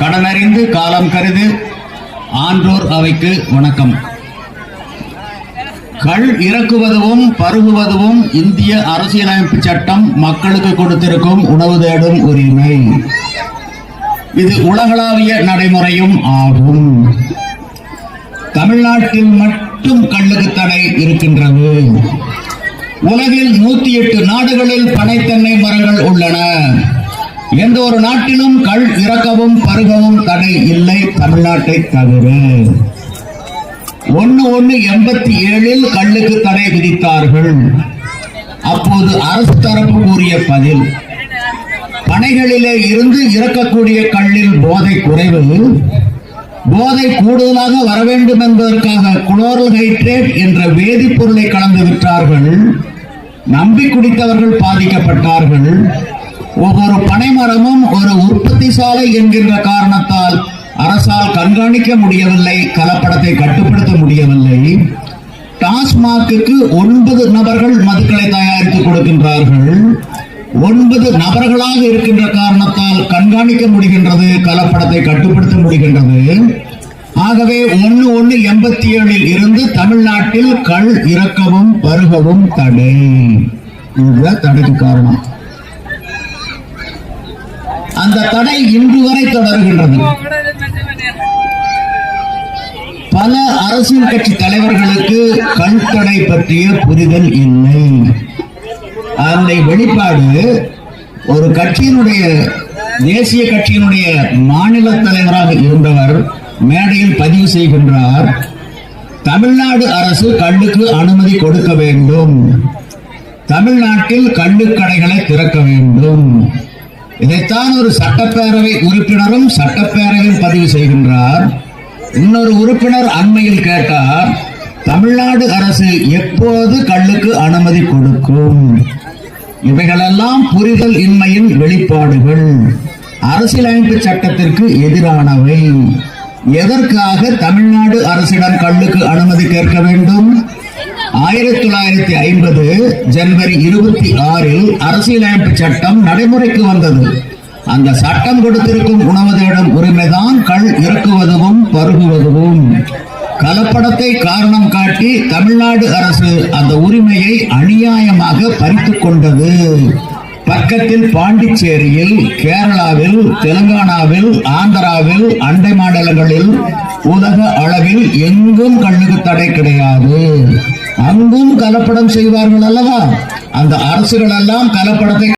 கடனறிந்து காலம் கருது. ஆன்றோர் அவைக்கு வணக்கம். கள் இறக்குவதும் பருகுவதும் இந்திய அரசியலமைப்பு சட்டம் மக்களுக்கு கொடுத்திருக்கும் உணவு தேடும் உரிமை இது உலகளாவிய நடைமுறையும் ஆகும். தமிழ்நாட்டில் மட்டும் கள்ளுக்கு தடை இருக்கின்றது. உலகில் நூத்தி எட்டு நாடுகளில் பனைத்தென்னை மரங்கள் உள்ளன. எந்த ஒரு நாட்டிலும் கல் இறக்கவும் பருகவும் தடை இல்லை தமிழ்நாட்டை தவிர. ஒன்னு ஒன்னு எண்பத்தி ஏழில் கல்லுக்கு தடை விதித்தார்கள். அப்போது அரசு தரப்பு கூறிய பதில் பனைகளிலே இருந்து இறக்கக்கூடிய கல்லில் போதை குறைவு போதை கூடுதலாக வர வேண்டும் என்பதற்காக குளோரல் ஹைட்ரேட் என்ற வேதிப்பொருளை கலந்து விட்டார்கள் நம்பி குடித்தவர்கள் பாதிக்கப்பட்டார்கள். ஒவ்வொரு பனைமரமும் ஒரு உற்பத்தி சாலை என்கின்ற காரணத்தால் அரசால் கண்காணிக்க முடியவில்லை கலப்படத்தை கட்டுப்படுத்த முடியவில்லை. டாஸ்மாக்கு ஒன்பது நபர்கள் மதுக்களை தயாரித்து கொடுக்கின்றார்கள். ஒன்பது நபர்களாக இருக்கின்ற காரணத்தால் கண்காணிக்க முடிகின்றது கலப்படத்தை கட்டுப்படுத்த முடிகின்றது. ஆகவே ஒன்று ஒன்று எண்பத்தி ஏழில் இருந்து தமிழ்நாட்டில் கள் இறக்கவும் பருகவும் தடை. இதுதான் தடைக்கு காரணம். அந்த தடை இன்று வரை தொடர்கின்றது. பல அரசியல் கட்சி தலைவர்களுக்கு கண் தடை பற்றிய புரிதல் இல்லை. அந்த வெளிப்பாடு ஒரு கட்சியினுடைய தேசிய கட்சியினுடைய மாநில தலைவராக இருந்தவர் மேடையில் பதிவு செய்கின்றார் தமிழ்நாடு அரசு கண்ணுக்கு அனுமதி கொடுக்க வேண்டும். தமிழ்நாட்டில் கள்ளுக்கடைகளை திறக்க வேண்டும். இதைத்தான் ஒரு சட்டப்பேரவை உறுப்பினரும் சட்டப்பேரவையில் பதிவு செய்கின்றார். இன்னொரு உறுப்பினர் அண்மையில் கேட்டார் தமிழ்நாடு அரசு எப்போது கல்லுக்கு அனுமதி கொடுக்கும்? இவைகளெல்லாம் புரிதல் இன்மையின் வெளிப்பாடுகள். அரசியலமைப்பு சட்டத்திற்கு எதிரானவை. எதற்காக தமிழ்நாடு அரசிடம் கல்லுக்கு அனுமதி கேட்க வேண்டும்? ஆயிரத்தி தொள்ளாயிரத்தி ஐம்பது ஜனவரி இருபத்தி ஆறில் அரசியலமைப்பு சட்டம் நடைமுறைக்கு வந்தது. அந்த சட்டம் கொடுத்திருக்கும் உணவு தேடும் உரிமைதான் கள் இறக்குவதும் பருகுவதும் கலப்படத்தை காரணம் காட்டி தமிழ்நாடு அரசு அந்த உரிமையை அநியாயமாக பறித்து கொண்டது. பக்கத்தில் பாண்டிச்சேரியில் கேரளாவில் தெலுங்கானாவில் ஆந்திராவில் அண்டை மாநிலங்களில் உலக அளவில் எங்கும் கண்ணுக்கு தடை கிடையாது. அங்கும் கலப்படம் செய்வார்கள் அல்லவா அந்த அரசுகள் எல்லாம் கலப்படத்தை